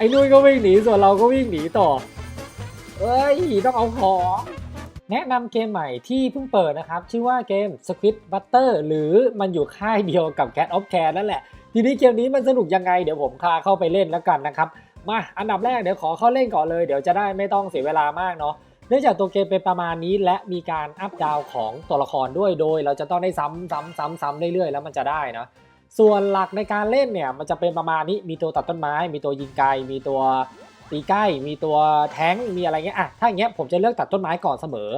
ไอ้นุ้ยก็วิ่งหนีส่วนเราก็วิ่งหนีต่อ เอ้ยต้องเอาของแนะนำเกมใหม่ที่เพิ่งเปิดนะครับ ชื่อว่าเกม Squid Butter หรือมันอยู่ค่ายเดียวกับ Cat of Care นั่นแหละ ทีนี้เกมนี้มันสนุกยังไง เดี๋ยวผมพาเข้าไปเล่นแล้วกันนะครับ มาอันดับแรกเดี๋ยวขอเข้าเล่นก่อนเลย เดี๋ยวจะได้ไม่ต้องเสียเวลามากเนาะเนื่องจากตัวเกมเป็นประมาณนี้และมีการอัพดาวของตัวละครด้วยโดย เราจะต้องได้ซ้ำซ้ำซ้ำซ้ำเรื่อยๆแล้วมันจะได้นะ ส่วนหลักในการเล่นเนี่ยมันจะเป็นประมาณนี้มีตัวตัดต้นไม้ มีตัวยิงไกล มีตัวตีใกล้ มีตัวแท้งมีอะไรเงี้ยอะถ้าอย่างเงี้ยผมจะเลือกตัดต้นไม้ก่อนเสมอ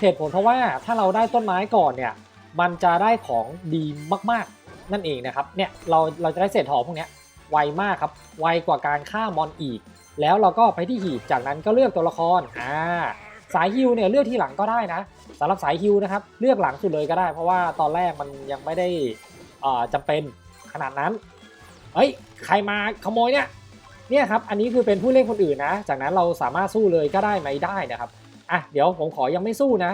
เหตุผลเพราะว่าถ้าเราได้ต้นไม้ก่อนเนี่ยมันจะได้ของดีมากๆนั่นเองนะครับเนี่ยเราเราจะได้เศษทอพวกเนี้ยไวมากครับไวกว่าการฆ่ามอนอีก แล้วเราก็ไปที่หีบจากนั้นก็เลือกตัวละครอ่าสายฮิวเนี่ยเลือกที่หลังก็ได้นะสำหรับสายฮิวนะครับเลือกหลังสุดเลยก็ได้ เพราะว่าตอนแรกมันยังไม่ได้ จำเป็นขนาดนั้น เฮ้ย ใครมาขโมยเนี่ย เนี่ยครับ อันนี้คือเป็นผู้เล่นคนอื่นนะ จากนั้นเราสามารถสู้เลยก็ได้ไหมได้นะครับ อะ เดี๋ยวผมขอยังไม่สู้นะ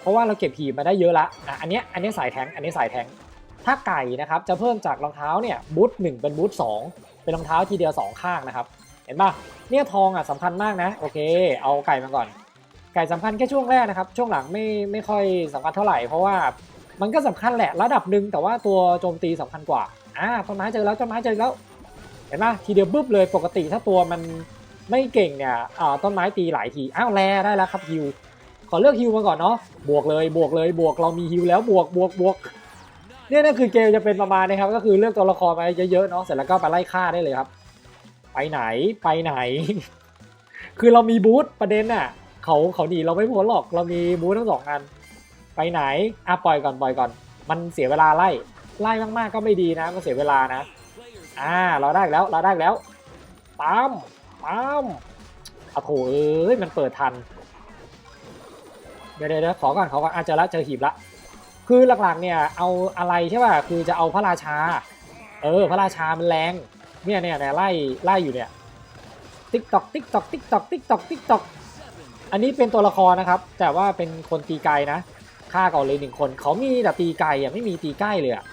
เพราะว่าเราเก็บหีบมาได้เยอะละอะ อันเนี้ยอันนี้สายแทง อันนี้สายแทง ถ้าไก่นะครับจะเพิ่มจากรองเท้าเนี่ยบูทหนึ่งเป็นบูทสองเป็นรองเท้าทีเดียวสองข้างนะครับ เห็นปะเนี่ยทองอะสำคัญมากนะ โอเค เอาไก่มาก่อน ไก่สำคัญแค่ช่วงแรกนะครับ ช่วงหลังไม่ไม่ค่อยสำคัญเท่าไหร่เพราะว่า มันก็สำคัญแหละระดับหนึ่งแต่ว่าตัวโจมตีสำคัญกว่าอ่าต้นไม้เจอแล้วต้นไม้เจอแล้ว เห็นปะทีเดียวปุ๊บเลยปกติถ้าตัวมันไม่เก่งเนี่ยอ่าต้นไม้ตีหลายทีอ้าวแลได้แล้วครับฮิวขอเลือกฮิวมาก่อนเนาะบวกเลยบวกเลยบวกเรามีฮิวแล้วบวกบวกบวกเนี่ยนั่นคือเกมจะเป็นประมาณนี้ครับ ก็คือเลือกตัวละครมาเยอะๆเนาะเสร็จแล้วก็ไปไล่ฆ่าได้เลยครับ ไปไหนไปไหน คือเรามีบูธประเด็นน่ะเขาเขาหนีเราไม่พ้นหรอกเรามีบูธทั้งสองอัน ไปไหนอะปล่อยก่อนปล่อยก่อน มันเสียเวลาไล่ไล่มากๆก็ไม่ดีนะมันเสียเวลานะ อ่าเราได้แล้วเราได้แล้วปั๊มปั๊มอะโถเอ้ยมันเปิดทันเดี๋ยวเดี๋ยวขอก่อนขอก่อนอาจจะเจอละเจอหีบละ คือหลักๆเนี่ยเอาอะไรใช่ป่ะคือจะเอาพระราชา เออพระราชามันแรงเนี่ยเนี่ยเนี่ยไล่ไล่อยู่เนี่ยติ๊กตอกติ๊กตอกติ๊กตอกติ๊กตอกติ๊กตอกอันนี้เป็นตัวละครนะครับ แต่ว่าเป็นคนตีไกลนะ ฆ่าก่อนเลยหนึ่งคนเขามีแต่ตีไกลอะไม่มีตีใกล้เลยอะ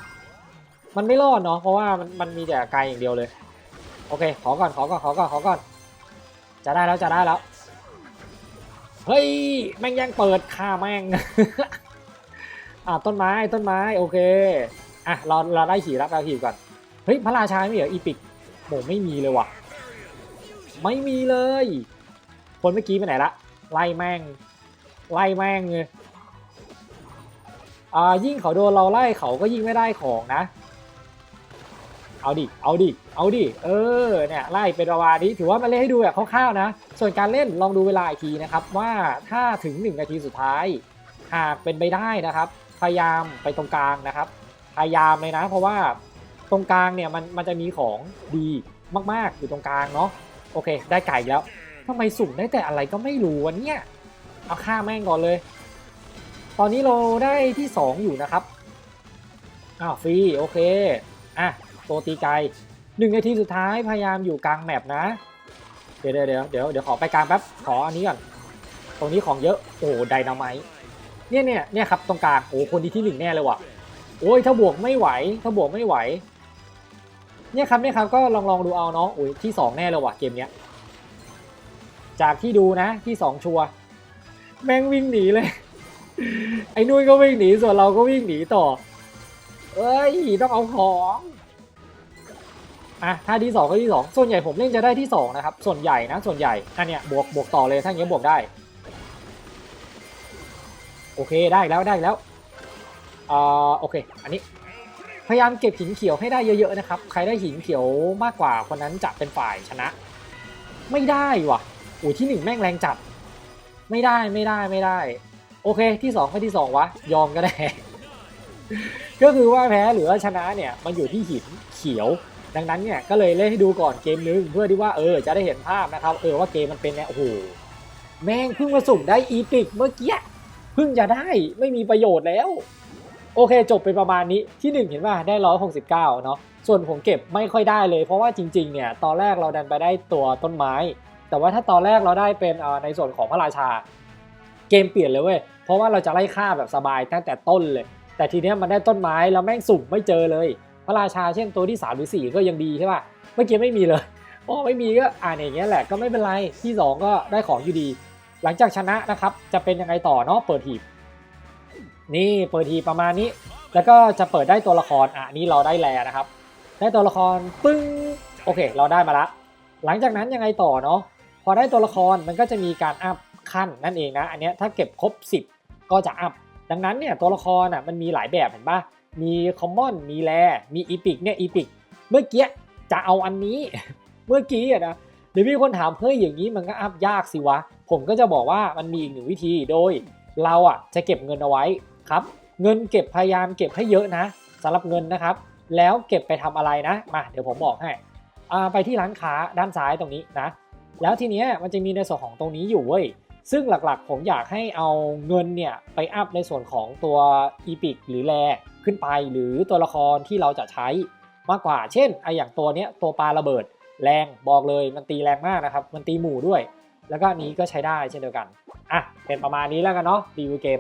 มันไม่รอดเนาะเพราะว่ามันมันมีแต่ไกลอย่างเดียวเลย โอเค ขอก่อนขอก่อนขอก่อนขอก่อน จะได้แล้วจะได้แล้วเฮ้ยแม่งยังเปิดฆ่าแม่งอะต้นไม้ต้นไม้โอเคอะเราเราได้ขี่รับเราขี่ก่อนเฮ้ยพระราชาไม่เหรออีพิกโหไม่มีเลยว่ะ ไม่มีเลย คนเมื่อกี้ไปไหนละไล่แม่งไล่แม่งเลย อ่ายิ่งเขาโดนเราไล่เขาก็ยิ่งไม่ได้ของนะ เอาดิ เอาดิ เอาดิ เออ เนี่ยไล่เป็นประวานี้ถือว่ามาเล่นให้ดูแบบคร่าวๆนะ ส่วนการเล่นลองดูเวลาอีกทีนะครับว่าถ้าถึง 1 นาทีสุดท้าย หากเป็นไปได้นะครับ พยายามไปตรงกลางนะครับ พยายามเลยนะ เพราะว่าตรงกลางเนี่ยมันมันจะมีของดีมากๆอยู่ตรงกลางเนาะ โอเค ได้ไก่แล้วทำไมสุ่มได้แต่อะไรก็ไม่รู้วะเนี่ย เอาฆ่าแม่งก่อนเลย ตอนนี้เราได้ที่ 2 อยู่นะครับ อ้าวฟรีโอเค อะโตตีไกลหนึ่งนาทีสุดท้ายพยายามอยู่กลางแมปนะ เดี๋ยวเดี๋ยวเดี๋ยวเดี๋ยวเดี๋ยวขอไปกลางแป๊บ ขออันนี้ก่อน ตรงนี้ของเยอะ โอ้ไดนาไมต์เนี่ยเนี่ยเนี่ยครับตรงกลาง โอ้คนที่ที่หนึ่งแน่เลยว่ะ โอ้ยถ้าบวกไม่ไหว ถ้าบวกไม่ไหว เนี่ยครับเนี่ยครับก็ลองลองดูเอาเนาะโอ้ยที่สองแน่เลยว่ะเกมเนี้ย จากที่ดูนะที่สองชัวแม่งวิ่งหนีเลย ไอ้นุ้ยก็วิ่งหนีส่วนเราก็วิ่งหนีต่อ เอ้ยต้องเอาของอะถ้าที่สองก็ที่สองส่วนใหญ่ผมเล่นจะได้ที่สองนะครับ ส่วนใหญ่นะ ส่วนใหญ่อันเนี้ยบวกบวกต่อเลยถ้าอย่างเงี้ยบวกได้ โอเคได้แล้วได้แล้วอ่าโอเค อันนี้ พยายามเก็บหินเขียวให้ได้เยอะๆนะครับ ใครได้หินเขียวมากกว่าคนนั้นจะเป็นฝ่ายชนะ ไม่ได้ว่ะโอ้ยที่หนึ่งแม่งแรงจัด ไม่ได้ไม่ได้ไม่ได้ โอเคที่สองก็ที่สองวะยอมก็ได้ ก็คือว่าแพ้หรือว่าชนะเนี่ยมันอยู่ที่หินเขียว ดังนั้นเนี่ยก็เลยเล่นให้ดูก่อนเกมนึงเพื่อที่ว่าเออจะได้เห็นภาพนะครับเออว่าเกมมันเป็นเนี่ยโอ้โหแม่งเพิ่งมาสุ่มได้อีพิกเมื่อกี้เพิ่งจะได้ไม่มีประโยชน์แล้ว โอเคจบไปประมาณนี้ที่หนึ่งเห็นว่าได้ร้อยหกสิบเก้าเนาะส่วนผมเก็บไม่ค่อยได้เลย เพราะว่าจริงๆเนี่ยตอนแรกเราดันไปได้ตัวต้นไม้ แต่ว่าถ้าตอนแรกเราได้เป็นเออในส่วนของพระราชา เกมเปลี่ยนเลยเว้ย เพราะว่าเราจะไล่ฆ่าแบบสบายตั้งแต่ต้นเลย แต่ทีเนี้ยมันได้ต้นไม้แล้วแม่งสุ่มไม่เจอเลย พระราชาเช่นตัวที่3หรือ4ก็ยังดีใช่ป่ะ เมื่อกี้ไม่มีเลยพอไม่มีก็อ่านอย่างเงี้ยแหละก็ไม่เป็นไรที่ 2 ก็ได้ของอยู่ดี หลังจากชนะนะครับจะเป็นยังไงต่อเนาะเปิดหีบนี่เปิดหีบประมาณนี้ แล้วก็จะเปิดได้ตัวละครอะนนี้เราได้แลนะครับ ได้ตัวละครปึ้งโอเค เราได้มาละ หลังจากนั้นยังไงต่อเนาะพอได้ตัวละครมันก็จะมีการอัพ ขั้นนั่นเองนะ อันนี้ถ้าเก็บครบ 10 ก็จะอัพ ดังนั้นเนี่ยตัวละครอะมันมีหลายแบบเห็นปะมีคอมมอน มีแลมีอีพิกเนี่ยอีพิกเมื่อกี้จะเอาอันนี้ เมื่อกี้อะนะเดี๋ยวมีคนถามเฮ้ยอย่างนี้มันก็อัพยากสิวะ ผมก็จะบอกว่ามันมีอีกหนึ่งวิธีโดย เราอะจะเก็บเงินเอาไว้ครับ เงินเก็บพยายามเก็บให้เยอะนะสำหรับเงินนะครับ แล้วเก็บไปทำอะไรนะมาเดี๋ยวผมบอกให้อ่าไปที่ร้านค้าด้านซ้ายตรงนี้นะ แล้วทีเนี้ยมันจะมีในส่วนของตรงนี้อยู่เว้ย ซึ่งหลักๆ ผมอยากให้เอาเงินเนี่ยไปอัพในส่วนของตัวอีพิกหรือแรขึ้นไปหรือตัวละครที่เราจะใช้มากกว่า เช่นไออย่างตัวเนี้ยตัวปลาระเบิดแรงบอกเลยมันตีแรงมากนะครับ มันตีหมู่ด้วย แล้วก็อันนี้ก็ใช้ได้เช่นเดียวกัน อะ เป็นประมาณนี้แล้วกันเนาะรีวิวเกม